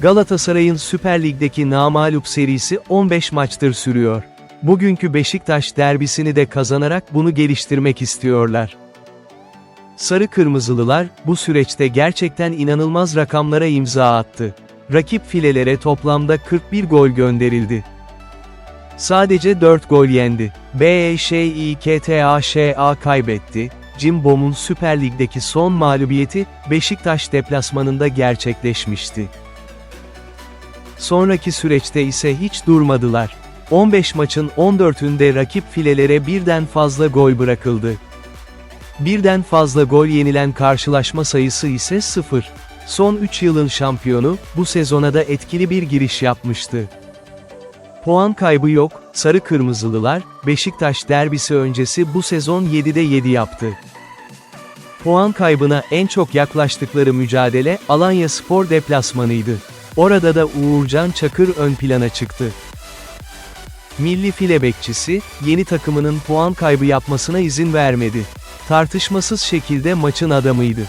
Galatasaray'ın Süper Lig'deki namağlup serisi 15 maçtır sürüyor. Bugünkü Beşiktaş derbisini de kazanarak bunu geliştirmek istiyorlar. Sarı Kırmızılılar, bu süreçte gerçekten inanılmaz rakamlara imza attı. Rakip filelere toplamda 41 gol gönderildi. Sadece 4 gol yendi. BEŞİKTAŞA kaybetti. Cimbom'un Süper Lig'deki son mağlubiyeti, Beşiktaş deplasmanında gerçekleşmişti. Sonraki süreçte ise hiç durmadılar. 15 maçın 14'ünde rakip filelere birden fazla gol bırakıldı. Birden fazla gol yenilen karşılaşma sayısı ise 0. Son 3 yılın şampiyonu, bu sezona da etkili bir giriş yapmıştı. Puan kaybı yok, Sarı Kırmızılılar, Beşiktaş derbisi öncesi bu sezon 7'de 7 yaptı. Puan kaybına en çok yaklaştıkları mücadele, Alanya Spor deplasmanıydı. Orada da Uğurcan Çakır ön plana çıktı. Milli file bekçisi, yeni takımının puan kaybı yapmasına izin vermedi. Tartışmasız şekilde maçın adamıydı.